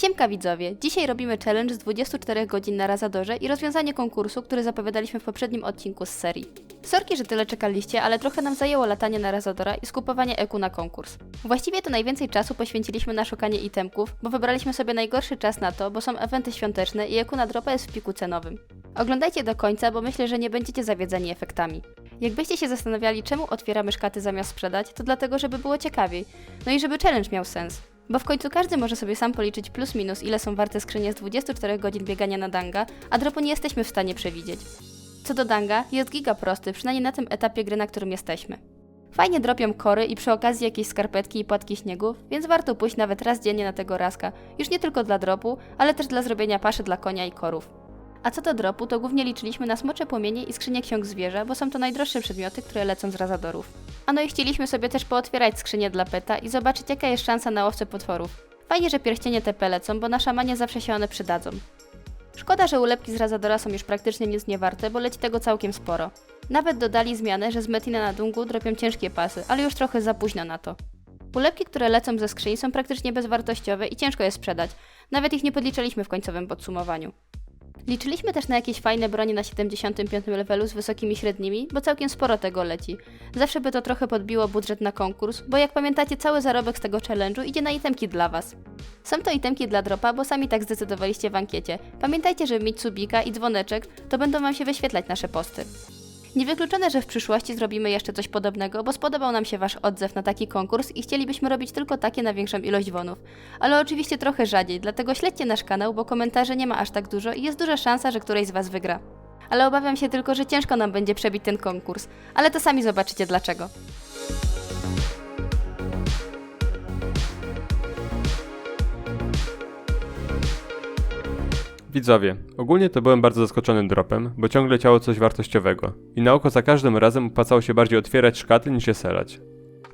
Siemka widzowie, dzisiaj robimy challenge z 24 godzin na Razadorze i rozwiązanie konkursu, który zapowiadaliśmy w poprzednim odcinku z serii. Sorki, że tyle czekaliście, ale trochę nam zajęło latanie na Razadora i skupowanie EQ na konkurs. Właściwie to najwięcej czasu poświęciliśmy na szukanie itemków, bo wybraliśmy sobie najgorszy czas na to, bo są eventy świąteczne i EQ na dropa jest w piku cenowym. Oglądajcie do końca, bo myślę, że nie będziecie zawiedzeni efektami. Jakbyście się zastanawiali, czemu otwieramy szkaty zamiast sprzedać, to dlatego, żeby było ciekawiej. No i żeby challenge miał sens. Bo w końcu każdy może sobie sam policzyć plus minus, ile są warte skrzynie z 24 godzin biegania na danga, a dropu nie jesteśmy w stanie przewidzieć. Co do danga, jest giga prosty, przynajmniej na tym etapie gry, na którym jesteśmy. Fajnie dropią kory i przy okazji jakieś skarpetki i płatki śniegów, więc warto pójść nawet raz dziennie na tego raska, już nie tylko dla dropu, ale też dla zrobienia paszy dla konia i korów. A co do dropu, to głównie liczyliśmy na smocze płomienie i skrzynię ksiąg zwierza, bo są to najdroższe przedmioty, które lecą z razadorów. A no i chcieliśmy sobie też pootwierać skrzynię dla peta i zobaczyć jaka jest szansa na łowcę potworów. Fajnie, że pierścienie TP lecą, bo na szamanie zawsze się one przydadzą. Szkoda, że ulepki z Razadora są już praktycznie nic nie warte, bo leci tego całkiem sporo. Nawet dodali zmianę, że z Metina na Dungu dropią ciężkie pasy, ale już trochę za późno na to. Ulepki, które lecą ze skrzyni są praktycznie bezwartościowe i ciężko je sprzedać. Nawet ich nie podliczyliśmy w końcowym podsumowaniu. Liczyliśmy też na jakieś fajne bronie na 75 levelu z wysokimi średnimi, bo całkiem sporo tego leci. Zawsze by to trochę podbiło budżet na konkurs, bo jak pamiętacie, cały zarobek z tego challenge'u idzie na itemki dla Was. Są to itemki dla dropa, bo sami tak zdecydowaliście w ankiecie. Pamiętajcie, żeby mieć subika i dzwoneczek, to będą Wam się wyświetlać nasze posty. Niewykluczone, że w przyszłości zrobimy jeszcze coś podobnego, bo spodobał nam się Wasz odzew na taki konkurs i chcielibyśmy robić tylko takie na większą ilość wonów. Ale oczywiście trochę rzadziej, dlatego śledźcie nasz kanał, bo komentarzy nie ma aż tak dużo i jest duża szansa, że któryś z Was wygra. Ale obawiam się tylko, że ciężko nam będzie przebić ten konkurs, ale to sami zobaczycie dlaczego. Widzowie, ogólnie to byłem bardzo zaskoczony dropem, bo ciągle leciało coś wartościowego. I na oko za każdym razem opłacało się bardziej otwierać szkaty niż je selać.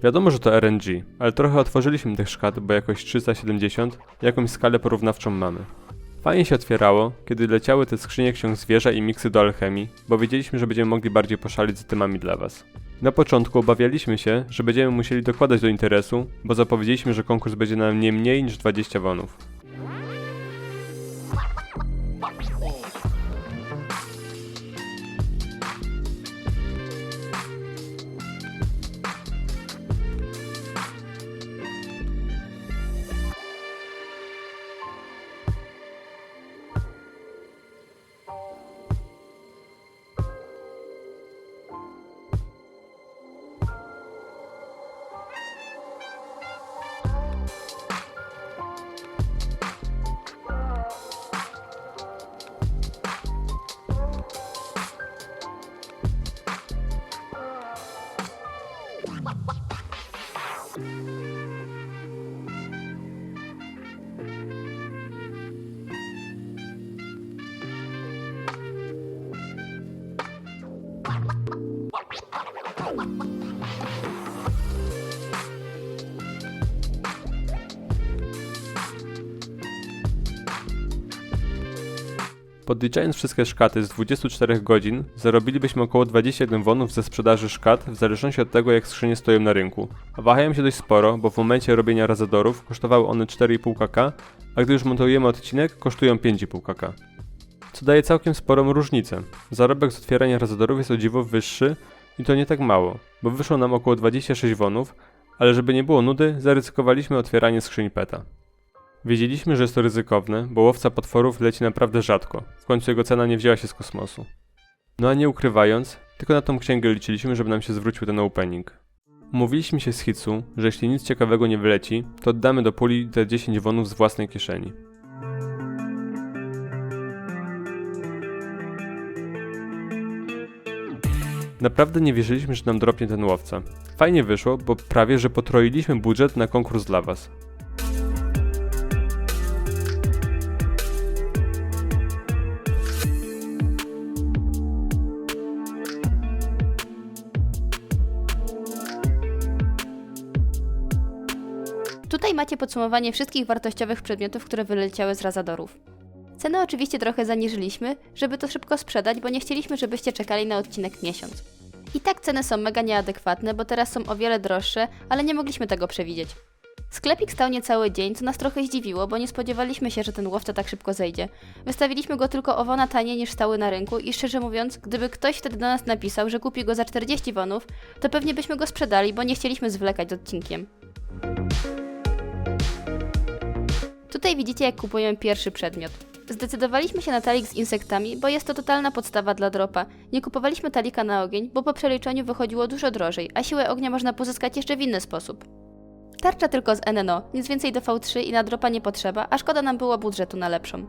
Wiadomo, że to RNG, ale trochę otworzyliśmy tych szkat, bo jakoś 370 jakąś skalę porównawczą mamy. Fajnie się otwierało, kiedy leciały te skrzynie ksiąg zwierza i miksy do alchemii, bo wiedzieliśmy, że będziemy mogli bardziej poszalić z temami dla was. Na początku obawialiśmy się, że będziemy musieli dokładać do interesu, bo zapowiedzieliśmy, że konkurs będzie nam nie mniej niż 20 wonów. Podliczając wszystkie szkaty z 24 godzin, zarobilibyśmy około 21 wonów ze sprzedaży szkat w zależności od tego jak skrzynie stoją na rynku. Wahają się dość sporo, bo w momencie robienia razadorów kosztowały one 4,5 kk, a gdy już montujemy odcinek kosztują 5,5 kk. Co daje całkiem sporą różnicę. Zarobek z otwierania razadorów jest o dziwo wyższy i to nie tak mało, bo wyszło nam około 26 wonów, ale żeby nie było nudy, zaryzykowaliśmy otwieranie skrzyń peta. Wiedzieliśmy, że jest to ryzykowne, bo łowca potworów leci naprawdę rzadko. W końcu jego cena nie wzięła się z kosmosu. No a nie ukrywając, tylko na tą księgę liczyliśmy, żeby nam się zwrócił ten opening. Umówiliśmy się z Hitsu, że jeśli nic ciekawego nie wyleci, to oddamy do puli te 10 wonów z własnej kieszeni. Naprawdę nie wierzyliśmy, że nam dropnie ten łowca. Fajnie wyszło, bo prawie że potroiliśmy budżet na konkurs dla was. Macie podsumowanie wszystkich wartościowych przedmiotów, które wyleciały z razadorów. Cenę oczywiście trochę zaniżyliśmy, żeby to szybko sprzedać, bo nie chcieliśmy, żebyście czekali na odcinek miesiąc. I tak ceny są mega nieadekwatne, bo teraz są o wiele droższe, ale nie mogliśmy tego przewidzieć. Sklepik stał niecały dzień, co nas trochę zdziwiło, bo nie spodziewaliśmy się, że ten łowca tak szybko zejdzie. Wystawiliśmy go tylko o wona taniej niż stały na rynku i szczerze mówiąc, gdyby ktoś wtedy do nas napisał, że kupi go za 40 wonów, to pewnie byśmy go sprzedali, bo nie chcieliśmy zwlekać z odcinkiem. Tutaj widzicie, jak kupujemy pierwszy przedmiot. Zdecydowaliśmy się na talik z insektami, bo jest to totalna podstawa dla dropa. Nie kupowaliśmy talika na ogień, bo po przeliczeniu wychodziło dużo drożej, a siłę ognia można pozyskać jeszcze w inny sposób. Tarcza tylko z NNO, nic więcej do V3 i na dropa nie potrzeba, a szkoda nam było budżetu na lepszą.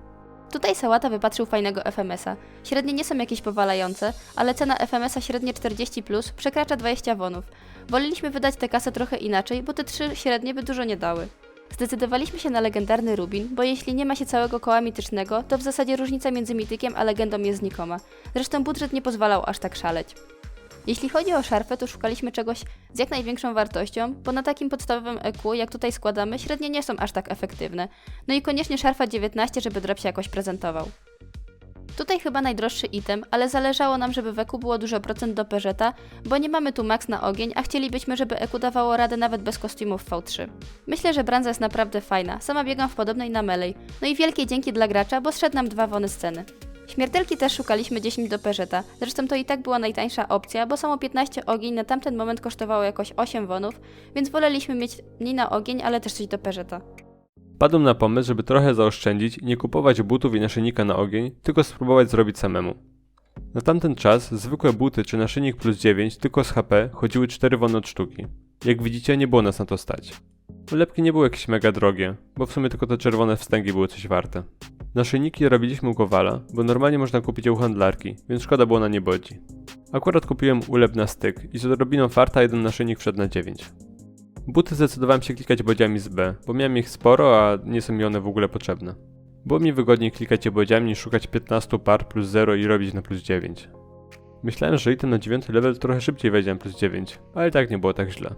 Tutaj Sałata wypatrzył fajnego FMS-a. Średnie nie są jakieś powalające, ale cena FMS-a średnie 40 plus przekracza 20 wonów. Woleliśmy wydać tę kasę trochę inaczej, bo te trzy średnie by dużo nie dały. Zdecydowaliśmy się na legendarny Rubin, bo jeśli nie ma się całego koła mitycznego, to w zasadzie różnica między mitykiem a legendą jest znikoma. Zresztą budżet nie pozwalał aż tak szaleć. Jeśli chodzi o szarfę, to szukaliśmy czegoś z jak największą wartością, bo na takim podstawowym EQ, jak tutaj składamy, średnie nie są aż tak efektywne. No i koniecznie szarfa 19, żeby drop się jakoś prezentował. Tutaj chyba najdroższy item, ale zależało nam, żeby w EQ było dużo procent do Peżeta, bo nie mamy tu max na ogień, a chcielibyśmy, żeby EQ dawało radę nawet bez kostiumów V3. Myślę, że branza jest naprawdę fajna, sama biegam w podobnej na Melee. No i wielkie dzięki dla gracza, bo zszedł nam dwa wony sceny. Śmiertelki też szukaliśmy 10 do Peżeta, zresztą to i tak była najtańsza opcja, bo samo 15 ogień na tamten moment kosztowało jakoś 8 wonów, więc woleliśmy mieć mniej na ogień, ale też coś do Peżeta. Padłem na pomysł, żeby trochę zaoszczędzić nie kupować butów i naszyjnika na ogień, tylko spróbować zrobić samemu. Na tamten czas zwykłe buty czy naszyjnik plus 9 tylko z HP chodziły 4 wony od sztuki. Jak widzicie nie było nas na to stać. Lepki nie były jakieś mega drogie, bo w sumie tylko te czerwone wstęgi były coś warte. Naszyjniki robiliśmy u Kowala, bo normalnie można kupić je u handlarki, więc szkoda było na nie bodzi. Akurat kupiłem ulep na styk i z odrobiną farta jeden naszyjnik wszedł na 9. Buty zdecydowałem się klikać bodziami z B, bo miałem ich sporo, a nie są mi one w ogóle potrzebne. Było mi wygodniej klikać bodziami niż szukać 15 par plus 0 i robić na plus 9. Myślałem, że item na 9 level trochę szybciej wejdzie na plus 9, ale i tak nie było tak źle.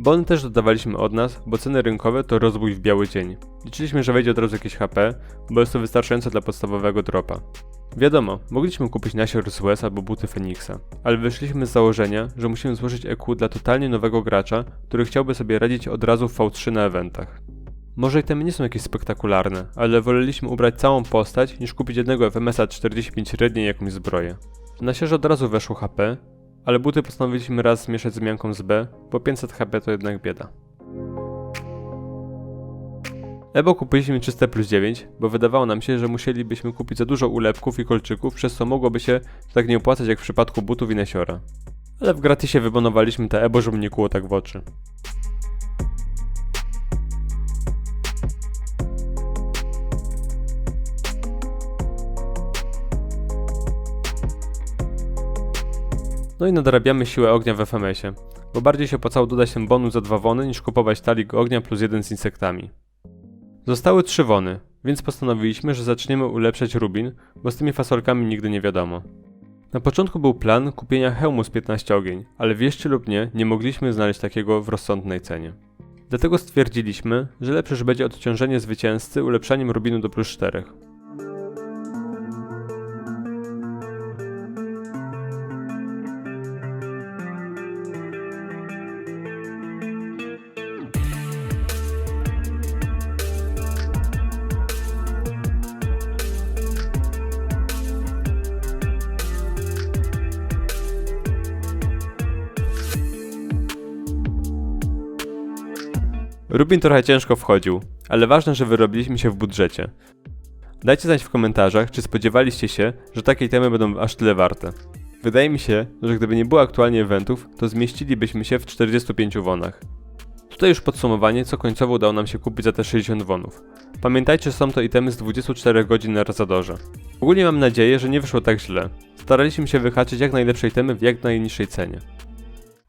Bony też dodawaliśmy od nas, bo ceny rynkowe to rozbój w biały dzień. Liczyliśmy, że wejdzie od razu jakieś HP, bo jest to wystarczające dla podstawowego dropa. Wiadomo, mogliśmy kupić nasior z łez albo buty Feniksa, ale wyszliśmy z założenia, że musimy złożyć EQ dla totalnie nowego gracza, który chciałby sobie radzić od razu w V3 na eventach. Może itemy nie są jakieś spektakularne, ale woleliśmy ubrać całą postać niż kupić jednego FMS-a 45 średniej jakąś zbroję. W nasiorze od razu weszło HP, ale buty postanowiliśmy raz zmieszać z mianką z B, bo 500 HP to jednak bieda. Ebo kupiliśmy czyste plus 9, bo wydawało nam się, że musielibyśmy kupić za dużo ulepków i kolczyków, przez co mogłoby się tak nie opłacać jak w przypadku butów i nasiora. Ale w gratisie wybonowaliśmy te Ebo, żeby nie tak w oczy. No i nadrabiamy siłę ognia w FMS-ie, bo bardziej się opłacało dodać ten bonus za dwa wony niż kupować talik ognia plus jeden z insektami. Zostały trzy wony, więc postanowiliśmy, że zaczniemy ulepszać rubin, bo z tymi fasolkami nigdy nie wiadomo. Na początku był plan kupienia hełmu z 15 ogień, ale wierzcie lub nie, nie mogliśmy znaleźć takiego w rozsądnej cenie. Dlatego stwierdziliśmy, że lepsze będzie odciążenie zwycięzcy ulepszaniem rubinu do plus 4. Rubin trochę ciężko wchodził, ale ważne, że wyrobiliśmy się w budżecie. Dajcie znać w komentarzach, czy spodziewaliście się, że takie temy będą aż tyle warte. Wydaje mi się, że gdyby nie było aktualnie eventów, to zmieścilibyśmy się w 45 wonach. Tutaj już podsumowanie, co końcowo udało nam się kupić za te 60 wonów. Pamiętajcie, że są to itemy z 24 godzin na Razadorze. Ogólnie mam nadzieję, że nie wyszło tak źle. Staraliśmy się wyhaczyć jak najlepsze itemy w jak najniższej cenie.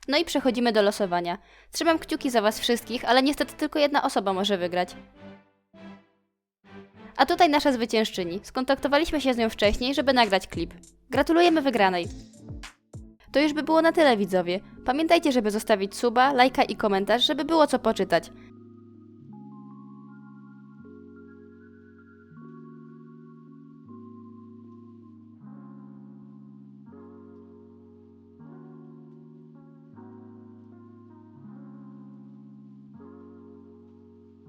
No i przechodzimy do losowania. Trzymam kciuki za was wszystkich, ale niestety tylko jedna osoba może wygrać. A tutaj nasza zwyciężczyni. Skontaktowaliśmy się z nią wcześniej, żeby nagrać klip. Gratulujemy wygranej. To już by było na tyle widzowie. Pamiętajcie, żeby zostawić suba, lajka i komentarz, żeby było co poczytać.